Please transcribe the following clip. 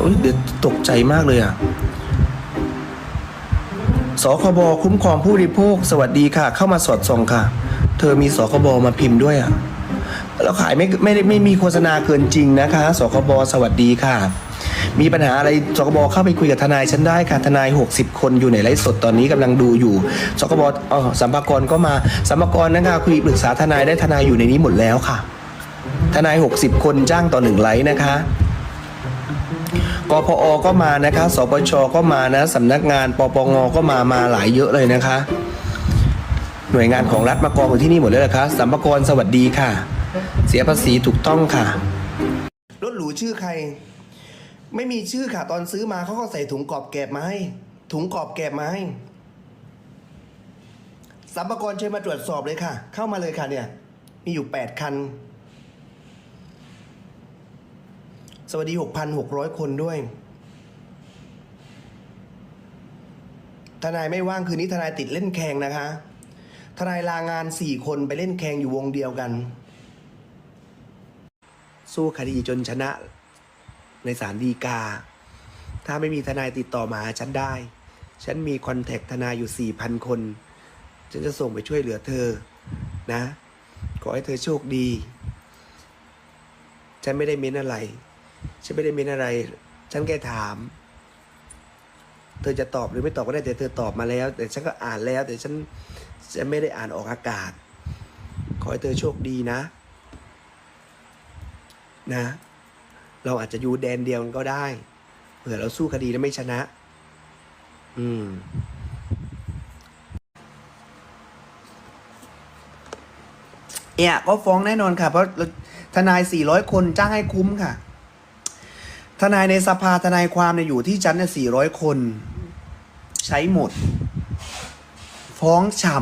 โอ้ยเดี๋ยวตกใจมากเลยอะสคบคุ้มครองผู้บริโภค สวัสดีค่ะ เข้ามาสอดส่องค่ะ เธอมีสคบมาพิมพ์ด้วยอะเราขายไม่ไม่ได้ไม่มีโฆษณาเกินจริงนะคะสคบสวัสดีค่ะ มีปัญหาอะไรสคบเข้าไปคุยกับทนายฉันได้ค่ะทนาย 60 คนอยู่ในไลฟ์สดตอนนี้กำลังดูอยู่สคบอ๋อสัมภากรก็มาสัมภากรนะคะคุยปรึกษาทนายได้ทนายอยู่ในนี้หมดแล้วค่ะ ทนาย 60 คนจ้างต่อหนึ่งไลฟ์นะคะ กพอก็มานะคะ สปชก็มานะสำนักงานปปงก็มามาหลายเยอะเลยนะคะ หน่วยงานของรัฐมากองอยู่ที่นี่หมดเลยนะคะสัมภากรสวัสดีค่ะ เสียภาษีถูกต้องค่ะรถหรูชื่อใคร ไม่มีชื่อค่ะตอนซื้อมาเขาก็ใส่ถุงกรอบแกบมาให้ถุงกรอบแกบมาให้สัมภากรเชิญมาตรวจสอบเลยค่ะ เข้ามาเลยค่ะเนี่ย มีอยู่ 8 คัน สวัสดี 6,600 คนด้วย ทนายไม่ว่างคืนนี้ทนายติดเล่นแข่งนะคะ ทนายลางาน4คนไปเล่นแข่งอยู่วงเดียวกัน สู้คดีจนชนะ ในศาลฎีกา ถ้าไม่มีทนายติดต่อมาหาฉันได้ ฉันมีคอนแทคทนายอยู่ 4,000 คน ฉันจะส่งไปช่วยเหลือเธอนะ ขอให้เธอโชคดีฉันไม่ได้เม้นอะไร ฉันไม่ได้ม้นอะไร ฉันแค่ถาม เธอจะตอบหรือไม่ตอบก็ได้แต่เธอตอบมาแล้ว แต่ฉันก็อ่านแล้ว แต่ฉันฉันไม่ได้อ่านออกอากาศ ขอให้เธอโชคดีนะ นะ เราอาจจะอยู่แดนเดียวกันก็ได้เผื่อเราสู้คดีแล้วไม่ชนะ อืมเนี่ยก็ฟ้องแน่นอนค่ะ เพราะทนาย 400 คนจ้างให้คุ้มค่ะ ทนายในสภาทนายความเนี่ยอยู่ที่ชั้นเนี่ร้อยคน ใช้หมด ฟ้องฉ่